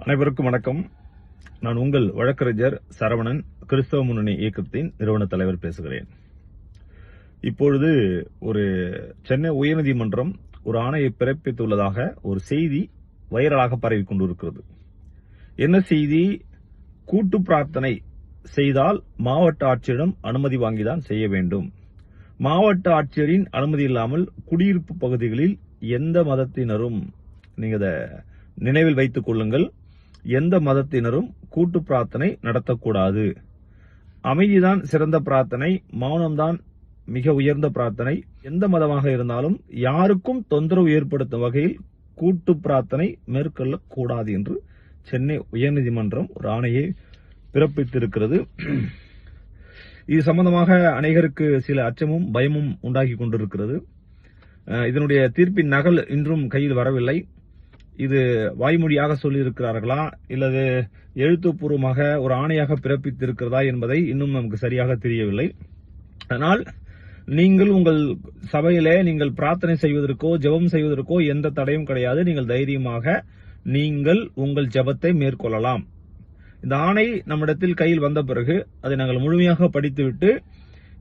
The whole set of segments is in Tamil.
அனைவருக்கும் வணக்கம். நான் உங்கள் வழக்கறிஞர் சரவணன் கிறிஸ்தவ முன்னணி இயக்கத்தின் நிறுவன தலைவர் பேசுகிறேன். இப்பொழுது ஒரு சென்னை உயர்நீதிமன்றம் ஒரு ஆணையை பிறப்பித்துள்ளதாக ஒரு செய்தி வைரலாக பரவி கொண்டிருக்கிறது. என்ன செய்தி? கூட்டு பிரார்த்தனை செய்தால் மாவட்ட ஆட்சியரிடம் அனுமதி வாங்கிதான் செய்ய வேண்டும். மாவட்ட ஆட்சியரின் அனுமதி இல்லாமல் குடியிருப்பு பகுதிகளில் எந்த மதத்தினரும் நீங்க இதை நினைவில் வைத்துக் கொள்ளுங்கள். எந்த மதத்தினரும் கூட்டு பிரார்த்தனை நடத்தக்கூடாது. அமைதிதான் சிறந்த பிரார்த்தனை மௌனம்தான் மிக உயர்ந்த பிரார்த்தனை. எந்த மதமாக இருந்தாலும் யாருக்கும் தொந்தரவு ஏற்படுத்தும் வகையில் கூட்டு பிரார்த்தனை மேற்கொள்ளக்கூடாது என்று சென்னை உயர்நீதிமன்றம் ஒரு ஆணையை பிறப்பித்திருக்கிறது. இது சம்பந்தமாக அநேகருக்கு சில அச்சமும் பயமும் உண்டாகி கொண்டிருக்கிறது. இதனுடைய தீர்ப்பின் நகல் இன்றும் கையில் வரவில்லை. இது வாய்மொழியாக சொல்லியிருக்கிறார்களா? இல்லது எழுத்துப்பூர்வமாக ஒரு ஆணையாக பிறப்பித்திருக்கிறதா என்பதை இன்னும் நமக்கு சரியாக தெரியவில்லை. ஆனால் நீங்கள் உங்கள் சபையிலே நீங்கள் பிரார்த்தனை செய்வதற்கோ ஜெபம் செய்வதற்கோ எந்த தடையும் கிடையாது. நீங்கள் தைரியமாக நீங்கள் உங்கள் ஜெபத்தை மேற்கொள்ளலாம். இந்த ஆணை நம்மிடத்தில் கையில் வந்த பிறகு அதை நாங்கள் முழுமையாக படித்துவிட்டு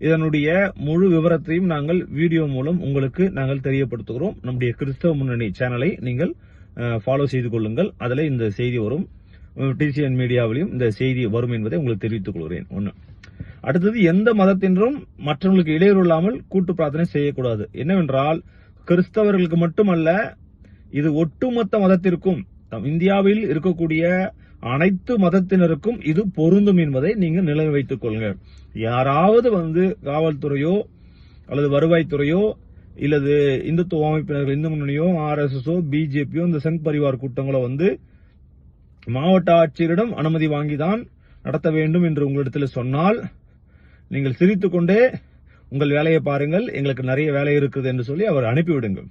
இதனுடைய முழு விவரத்தையும் நாங்கள் வீடியோ மூலம் உங்களுக்கு நாங்கள் தெரியப்படுத்துகிறோம். நம்முடைய கிறிஸ்தவ முன்னணி சேனலை நீங்கள் ஃபாலோ செய்து கொள்ளுங்கள். அதில் இந்த செய்தி வரும். டிசிஎன் மீடியாவிலையும் இந்த செய்தி வரும் என்பதை உங்களுக்கு தெரிவித்துக் கொள்கிறேன். ஒன்று அடுத்தது எந்த மதத்தினரும் மற்றவர்களுக்கு இடையூறு இல்லாமல் கூட்டு பிரார்த்தனை செய்யக்கூடாது. என்னவென்றால் கிறிஸ்தவர்களுக்கு மட்டுமல்ல இது ஒட்டுமொத்த மதத்திற்கும் இந்தியாவில் இருக்கக்கூடிய அனைத்து மதத்தினருக்கும் இது பொருந்தும் என்பதை நீங்கள் நிலை வைத்துக் கொள்ளுங்க யாராவது வந்து காவல்துறையோ அல்லது வருவாய்த்துறையோ இல்லது இந்துத்துவ அமைப்பினர்கள் இந்து முன்னணியோ ஆர்எஸ்எஸோ பிஜேபியோ இந்த சங் பரிவார் கூட்டங்களோ வந்து மாவட்ட ஆட்சியரிடம் அனுமதி வாங்கிதான் நடத்த வேண்டும் என்று உங்களிடத்தில் சொன்னால் நீங்கள் சிரித்துக்கொண்டே உங்கள் வேலையை பாருங்கள். எங்களுக்கு நிறைய வேலை இருக்குது என்று சொல்லி அவர் அனுப்பிவிடுங்கள்.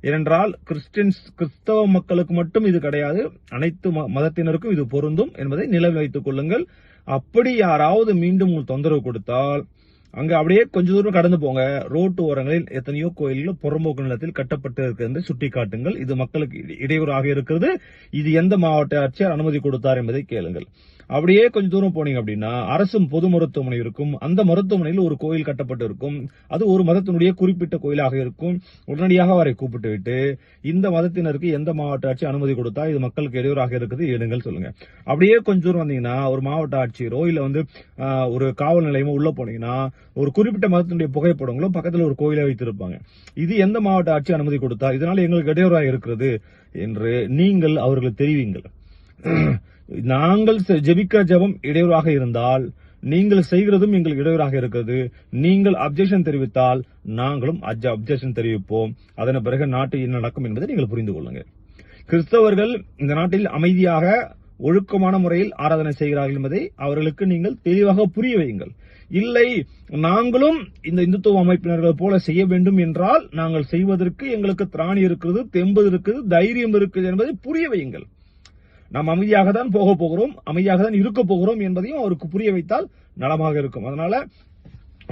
ஏனென்றால் கிறிஸ்டின்ஸ் கிறிஸ்தவ மக்களுக்கு மட்டும் இது கிடையாது. அனைத்து ம- மதத்தினருக்கும் இது பொருந்தும் என்பதை நிலை வைத்துக் கொள்ளுங்கள். அப்படி யாராவது மீண்டும் உங்கள் தொந்தரவு கொடுத்தால் அங்க அப்படியே கொஞ்ச தூரம் கடந்து போங்க. ரோட்டு ஓரங்களில் எத்தனையோ கோயில்கள் புறம்போக்கு நிலத்தில் கட்டப்பட்டு இருக்கிறது சுட்டி காட்டுங்கள் இது மக்களுக்கு இடையூறாக இருக்கிறது. இது எந்த மாவட்ட ஆட்சியர் அனுமதி கொடுத்தார் என்பதை கேளுங்கள். அப்படியே கொஞ்ச தூரம் போனீங்க அப்படின்னா அரசும் பொது மருத்துவமனை இருக்கும். அந்த மருத்துவமனையில் ஒரு கோயில் கட்டப்பட்டு இருக்கும். அது ஒரு மதத்தினுடைய குறிப்பிட்ட கோயிலாக இருக்கும். உடனடியாக அவரை கூப்பிட்டு விட்டு இந்த மதத்தினருக்கு எந்த மாவட்ட ஆட்சி அனுமதி கொடுத்தா இது மக்களுக்கு இடையூறாக இருக்குது எடுங்கள் சொல்லுங்க. அப்படியே கொஞ்ச தூரம் வந்தீங்கன்னா ஒரு மாவட்ட ஆட்சியரோ இல்ல வந்து ஒரு காவல் நிலையமோ உள்ள போனீங்கன்னா ஒரு குறிப்பிட்ட மதத்தினுடைய புகைப்படங்களும் பக்கத்தில் ஒரு கோயிலை வைத்திருப்பாங்க. இது எந்த மாவட்ட ஆட்சி அனுமதி கொடுத்தா இதனால எங்களுக்கு இடையூறாக இருக்கிறது என்று நீங்கள் அவர்கள் தெரிவிங்கள். நாங்கள் செ- ஜெபிக்கிற ஜெபம் இடையூறாக இருந்தால் நீங்கள் செய்கிறதும் எங்களுக்கு இடையூறாக இருக்கிறது. நீங்கள் அப்ஜெக்ஷன் தெரிவித்தால் நாங்களும் அப்ஜெக்ஷன் தெரிவிப்போம். அதன் பிறகு நாட்டில் என்ன நடக்கும் என்பதை நீங்கள் புரிந்து கொள்ளுங்கள். கிறிஸ்தவர்கள் இந்த நாட்டில் அமைதியாக ஒழுக்கமான முறையில் ஆராதனை செய்கிறார்கள் என்பதை அவர்களுக்கு நீங்கள் தெளிவாக புரிய வையுங்கள். இல்லை நாங்களும் இந்த இந்துத்துவ அமைப்பினர்கள் போல செய்ய வேண்டும் என்றால் நாங்கள் செய்வதற்கு எங்களுக்கு திராணி இருக்கிறது தெம்பு இருக்குது தைரியம் இருக்குது என்பதை புரிய வையுங்கள். நாம் அமைதியாக தான் போக போகிறோம் அமைதியாக தான் இருக்க போகிறோம் என்பதையும் அவருக்கு புரிய வைத்தால் நலமாக இருக்கும். அதனால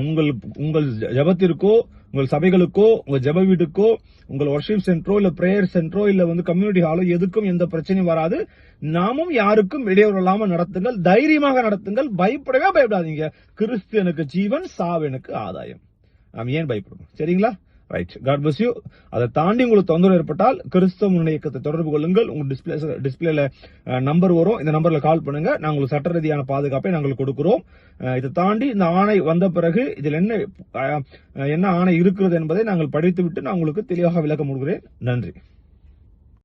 உங்கள் உங்கள் ஜெபத்திற்கோ உங்கள் சபைகளுக்கோ உங்கள் ஜெப வீட்டுக்கோ உங்கள் ஒர்ஷிப் சென்டரோ இல்ல பிரேயர் சென்டரோ இல்ல வந்து கம்யூனிட்டி ஹாலோ எதுக்கும் எந்த பிரச்சனையும் வராது. நாமும் யாருக்கும் இடையூறு இல்லாம நடத்துங்கள் தைரியமாக நடத்துங்கள் பயப்படவே பயப்படாதீங்க. கிறிஸ்து ஜீவன் சாவனுக்கு ஆதாயம். நாம் ஏன் பயப்படணும் சரிங்களா? ரைட் காட் பஸ் யூ அதை தாண்டி உங்களுக்கு தொந்தரவு ஏற்பட்டால் கிறிஸ்தவ முன்னணி இயக்கத்தை தொடர்பு கொள்ளுங்கள். உங்க டிஸ்பிளே டிஸ்பிளேல நம்பர் வரும். இந்த நம்பர்ல கால் பண்ணுங்க. நாங்கள் உங்களுக்கு சட்ட ரீதியான பாதுகாப்பை நாங்கள் கொடுக்கிறோம். இதை தாண்டி இந்த ஆணை வந்த பிறகு இதில் என்ன என்ன ஆணை இருக்கிறது என்பதை நாங்கள் படித்துவிட்டு நான் உங்களுக்கு தெளிவாக விளக்கம் முடிகிறேன் நன்றி.